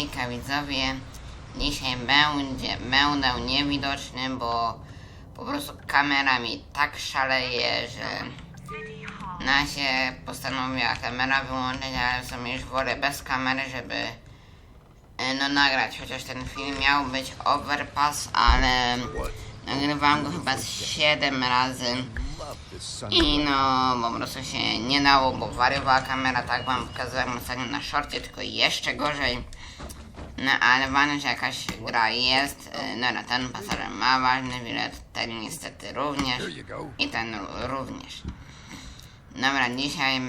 Hejka widzowie, dzisiaj będzie, będę niewidoczny, bo po prostu kamera mi tak szaleje, że na się postanowiła kamera wyłączyć, ale w sumie już wolę bez kamery, żeby e, no nagrać, chociaż ten film miał być overpass, ale nagrywałem go chyba z 7 razy. I no, po prostu się nie dało, bo wariowała kamera, tak wam pokazałem ostatnio na shorcie, tylko jeszcze gorzej. No ale ważne, że jakaś gra jest. y, No na ten pasażer ma ważny bilet, ten niestety również. I ten ró- również. Dobra, dzisiaj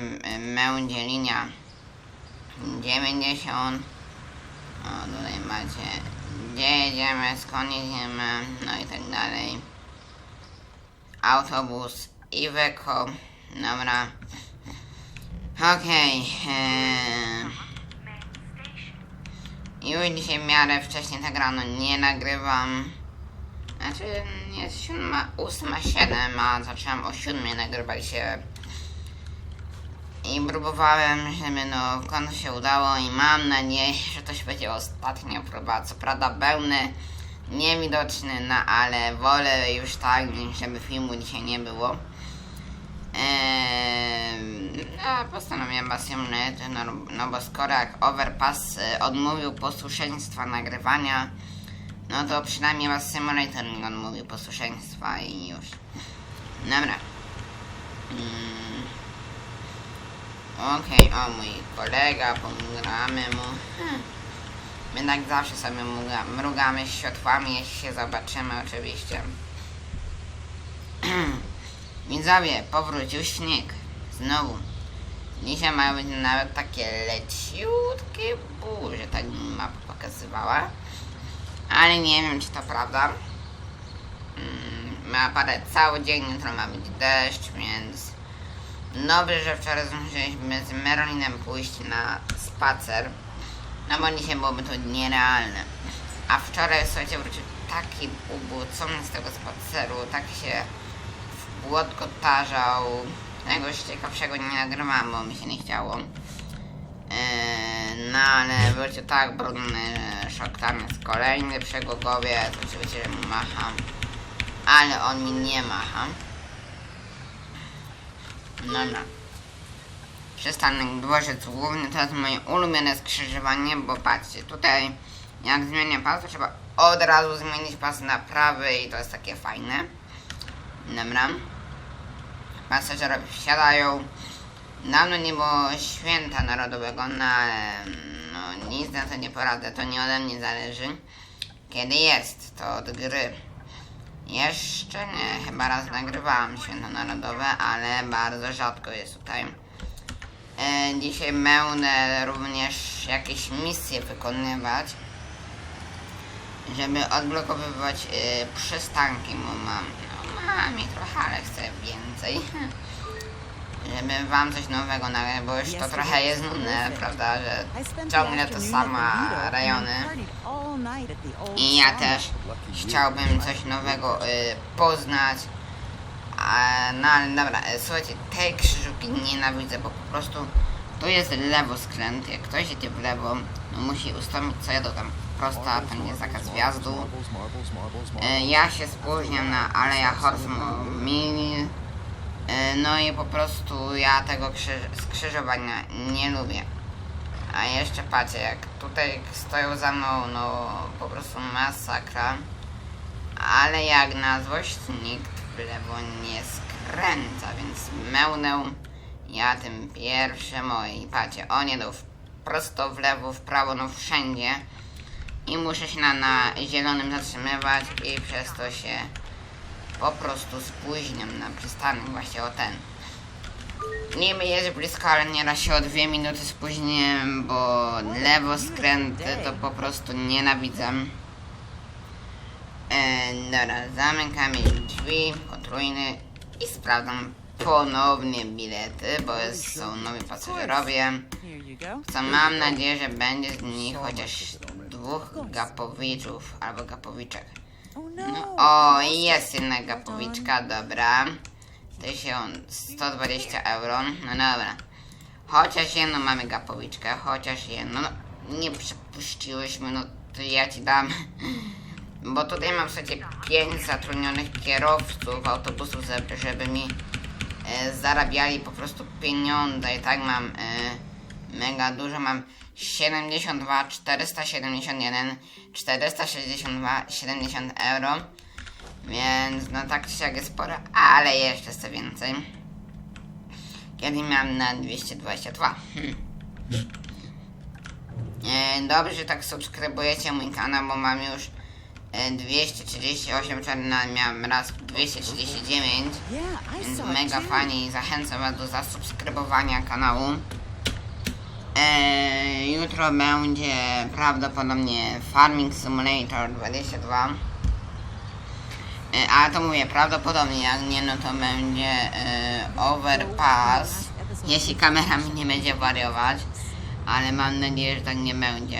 będzie linia 90. O, tutaj macie, gdzie jedziemy, skąd jedziemy, no i tak dalej autobus Iveco. Dobra. Okej. eee. Już dzisiaj w miarę wcześniej tak rano nie nagrywam. Znaczy jest siódma, ósma, siedem, a zacząłem o siódmej nagrywać się. I próbowałem, żeby no w końcu się udało i mam nadzieję, że to się będzie ostatnia próba. Co prawda pełny, niewidoczny, no ale wolę już tak, żeby filmu dzisiaj nie było. No, postanowiłem Bastionet, no, no bo skoro jak Overpass e, odmówił posłuszeństwa nagrywania, no to przynajmniej Was Simulator nie odmówił posłuszeństwa i już. Dobra. Mm. Okej, o mój kolega, pomrugamy mu. Hmm. My tak zawsze sobie mruga, mrugamy światłami, jeśli się zobaczymy oczywiście. Widzowie, powrócił śnieg. Znowu. Dzisiaj mają być nawet takie leciutkie burze, tak mi mapa pokazywała. Ale nie wiem, czy to prawda. Mm, Ma padać cały dzień, jutro ma być deszcz, więc... Dobrze, że wczoraj zdążyliśmy z Merlinem pójść na spacer. No bo dzisiaj byłoby to nierealne. A wczoraj, słuchajcie, wrócił taki ubłocony z tego spaceru, tak się w błot go tarzał. Czegoś ciekawszego nie nagrywałam, bo mi się nie chciało. Eee, no ale wrócił tak brudny, szok tam jest kolejny przegogowiec, oczywiście, mu macham. Ale on mi nie macha. Dobra. Przystanek dworzec główny to jest moje ulubione skrzyżowanie, bo patrzcie, tutaj jak zmienię pas, to trzeba od razu zmienić pas na prawy i to jest takie fajne. Dobra. Pasażerowie wsiadają. Dawno nie było święta narodowego, no ale no, nic na to nie poradzę, to nie ode mnie zależy. Kiedy jest, to od gry. Jeszcze nie, chyba raz nagrywałam święto narodowe, ale bardzo rzadko jest tutaj. E, dzisiaj będę również jakieś misje wykonywać, żeby odblokowywać e, przystanki, bo mam, ich trochę, ale chcę więcej. Żeby wam coś nowego nagrać, bo już to trochę jest nudne, prawda, że ciągle to sama rejony. I ja też chciałbym coś nowego y, poznać. A, no ale dobra, y, słuchajcie, tej krzyżówki nienawidzę, bo po prostu tu jest lewo skręt. Jak ktoś idzie w lewo, no musi ustąpić co ja do tam prosta, tam jest zakaz wjazdu. Y, ja się spóźniam na Aleja Horse Mil. Y, no i po prostu ja tego krzyż skrzyżowania nie lubię. A jeszcze patrzcie, jak tutaj stoją za mną, no po prostu masakra. Ale jak na złość nikt w lewo nie skręca, więc mełnę ja tym pierwszym. O i patrzcie, on jedą w, prosto w lewo, w prawo, no wszędzie. I muszę się na, na zielonym zatrzymywać i przez to się po prostu spóźniam na przystanek, właśnie o ten. Niby jest blisko, ale nieraz się o dwie minuty spóźniłem, bo lewo skręty to po prostu nienawidzę. E, dobra, zamykamy drzwi, potrójny i sprawdzam ponownie bilety, bo jest, są nowi pasażerowie. Co mam nadzieję, że będzie z nich chociaż dwóch gapowiczów albo gapowiczek. No, o, jest jedna gapowiczka, dobra. 1120 euro, no dobra. Chociaż jedną mamy gapowiczkę, chociaż jedną. No, nie przepuściłyśmy, no to ja ci dam. Bo tutaj mam w zasadzie 5 zatrudnionych kierowców autobusów, żeby, mi zarabiali po prostu pieniądze i tak mam e, mega dużo, mam 72, 471, 462, 70 euro, więc no tak czy siak jest sporo, ale jeszcze chcę więcej. Kiedy miałem na 222. Hmm. E, dobrze, tak subskrybujecie mój kanał, bo mam już e, 238, czarna miałem raz 239. Yeah, I Więc mega too. fajnie i zachęcam was do zasubskrybowania kanału. Eee, jutro będzie prawdopodobnie Farming Simulator 22. Eee, ale to mówię prawdopodobnie, jak nie no to będzie e, Overpass. Jeśli kamera mi nie będzie wariować, ale mam nadzieję, że tak nie będzie.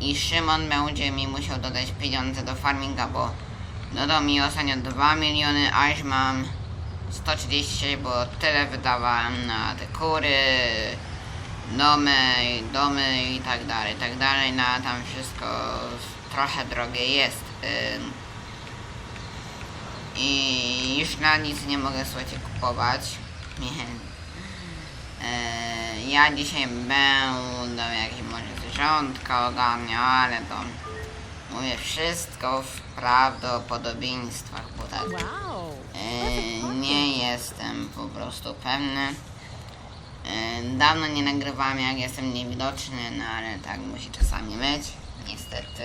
I Szymon będzie mi musiał dodać pieniądze do farminga, bo dodał mi ostatnio 2 miliony, a już mam 130, bo tyle wydawałem na te kury, domy, domy i tak dalej, tak dalej, na tam wszystko trochę drogie jest. I już na nic nie mogę słuchajcie kupować. Nie. Ja dzisiaj będę zwierzątka ogarniał, ale to mówię wszystko w prawdopodobieństwach, bo tak e, nie jestem po prostu pewny. E, dawno nie nagrywałem jak jestem niewidoczny, no ale tak musi czasami być, niestety.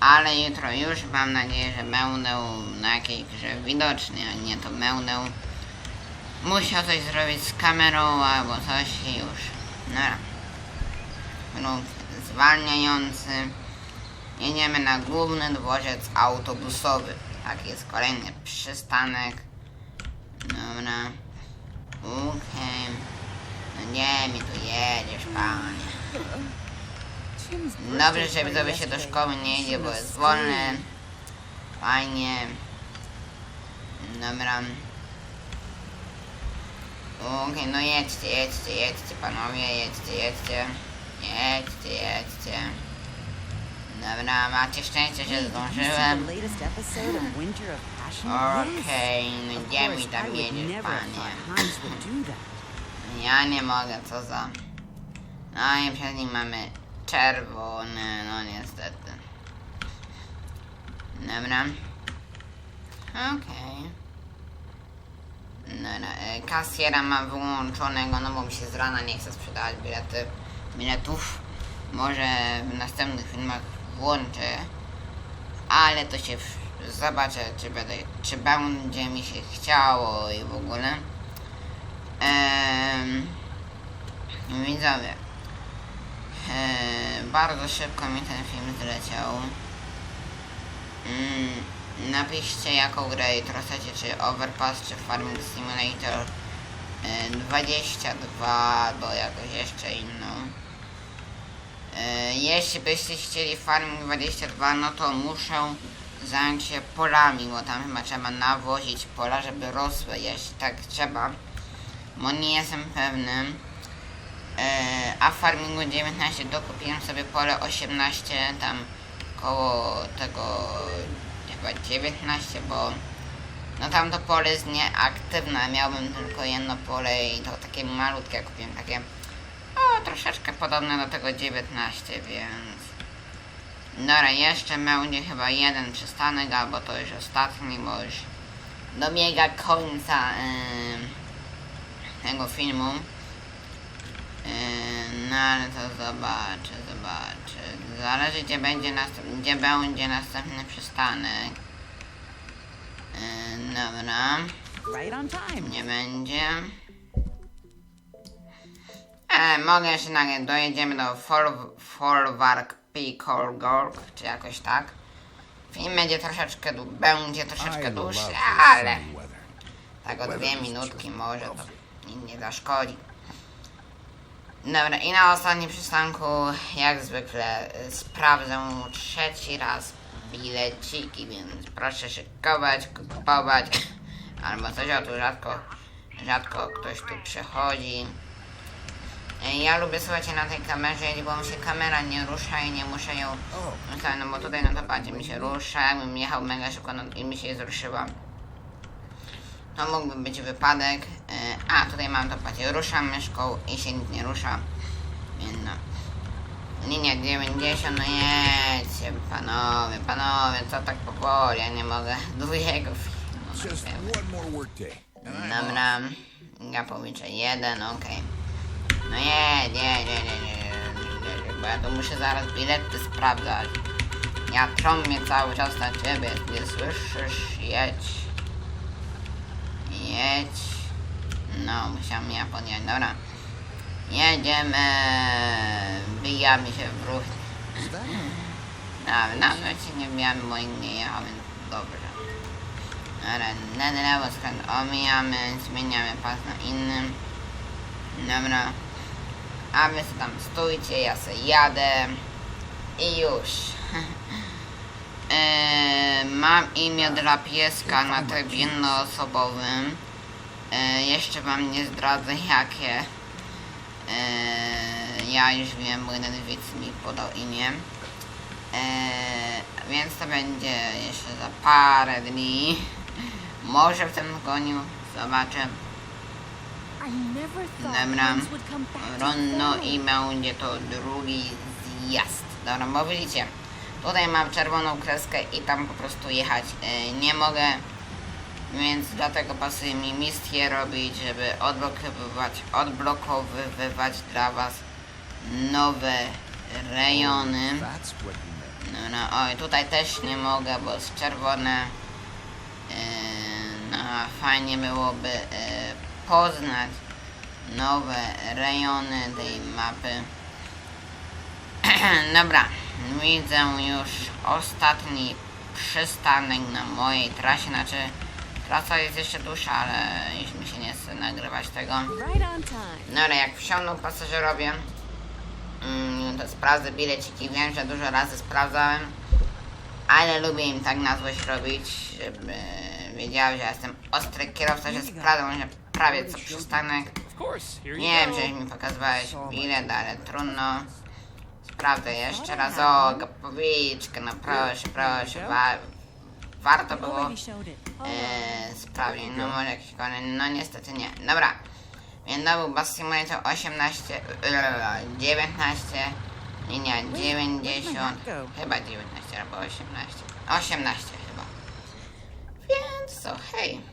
Ale jutro już mam nadzieję, że będę na jakiejś grze widoczny, a nie to będę musiał coś zrobić z kamerą albo coś i już. No. Ruch zwalniający. Jedziemy na główny dworzec autobusowy. Tak jest kolejny przystanek. Dobra. Okej. No gdzie mi tu jedziesz, panie? Dobrze, że widzowie się do szkoły nie jedzie, bo jest wolny. Fajnie. Dobra. Okej, no jedźcie, jedźcie, jedźcie panowie, jedźcie, jedźcie. Jedźcie, jedźcie. Dobra, macie szczęście, że zdążyłem. Okej, Of gdzie mi tam jedziesz, panie? Ja nie mogę, co za... No i przed nim mamy czerwony, no niestety. Dobra. Okej. Dobra, e, Kasjera ma wyłączonego, no bo mi się z rana nie chce sprzedawać bilety, biletów. Może w następnych filmach włączę, ale to się zobaczę, czy, będę, czy będzie mi się chciało i w ogóle. Ehm, widzowie, bardzo szybko mi ten film zleciał. Mm, napiszcie jaką grę jutro czy Overpass, czy Farming Simulator e, 22, albo jakoś jeszcze inną. E, jeśli byście chcieli Farming 22, no to muszę zająć się polami, bo tam chyba trzeba nawozić pola, żeby rosły, jeśli tak trzeba bo nie jestem pewny. E, a w farmingu 19 dokupiłem sobie pole 18, tam koło tego chyba 19, bo no tam to pole jest nieaktywne, miałbym tylko jedno pole i to takie malutkie kupiłem, takie o troszeczkę podobne do tego 19, więc Dobra, jeszcze będzie chyba jeden przystanek, albo to już ostatni, bo już dobiega końca em, tego filmu. Yy, no ale to zobaczę, zobaczę. Zależy gdzie będzie, następ- gdzie będzie następny przystanek. Yy, dobra, nie będzie. E, mogę jeszcze nagle dojedziemy do Fol- Folwark Pikolgorg, czy jakoś tak. Film będzie troszeczkę, będzie troszeczkę dłuższy, ale tak o dwie minutki może to nie zaszkodzi. Dobra, i na ostatnim przystanku, jak zwykle, sprawdzę trzeci raz bileciki, więc proszę szykować, kupować, albo coś, o tu rzadko, rzadko ktoś tu przychodzi. Ja lubię słuchać na tej kamerze, bo mi się kamera nie rusza i nie muszę ją... No bo tutaj na to mi się rusza, jakbym jechał mega szybko no, i mi się zruszyła. To mógłby być wypadek. E, A, tutaj mam to. Ruszam myszką i się nic nie rusza. Więc no. Linia 90, no jedźcie, panowie, panowie, co tak powoli, ja nie mogę długiego filmu. Dobra, ja policzę jeden, okej. No jedź, jedź, jedź, jedź, jedź, bo ja tu muszę zaraz bilety sprawdzać. Ja trąbię cały czas na ciebie, nie słyszysz? Jedź. Jedź. No, musiałem ja podjechać, dobra. Jedziemy, wbijamy się w ruch. Nawet, nawet się nie wbijamy, bo inni jechał, więc dobrze. Dobra, na lewo skręt omijamy, zmieniamy pas na innym. Dobra. A wy tam stójcie, ja se jadę. I już. Eee, mam imię dla pieska na trybie jednoosobowym. Eee, jeszcze wam nie zdradzę jakie. Eee, ja już wiem, bo jeden widz mi podał imię. Eee, więc to będzie jeszcze za parę dni. Może w tym tygodniu zobaczę. I never thought Dobra. things would come back to Rondo normal. i będzie to drugi zjazd. Dobra, bo widzicie, tutaj mam czerwoną kreskę i tam po prostu jechać e, nie mogę. Więc dlatego pasuje mi misję robić, żeby odblokowywać, odblokowywać dla was nowe rejony. No, no, oj, tutaj też nie mogę, bo jest czerwone. Yy, no, fajnie byłoby yy, poznać nowe rejony tej mapy. Dobra, widzę już ostatni przystanek na mojej trasie, znaczy trasa jest jeszcze dłuższa, ale już mi się nie chce nagrywać tego. Time. No ale jak wsiądą pasażerowie, mm, to sprawdzę bileciki. Wiem, że dużo razy sprawdzałem, ale lubię im tak na złość robić, żeby wiedziały, że jestem ostry kierowca, że sprawdzą, że prawie co przystanek. Nie wiem, że mi pokazywałeś bilet, ale trudno. Sprawdzę jeszcze raz. O, gapowiczkę, no proszę, proszę. Wa warto było e, sprawdzić. No może jakiś kolejny, no niestety nie. Dobra. Więc to był Simulator 18, e, 19, linia 90, chyba 19 albo 18. 18 chyba. Więc co, hej.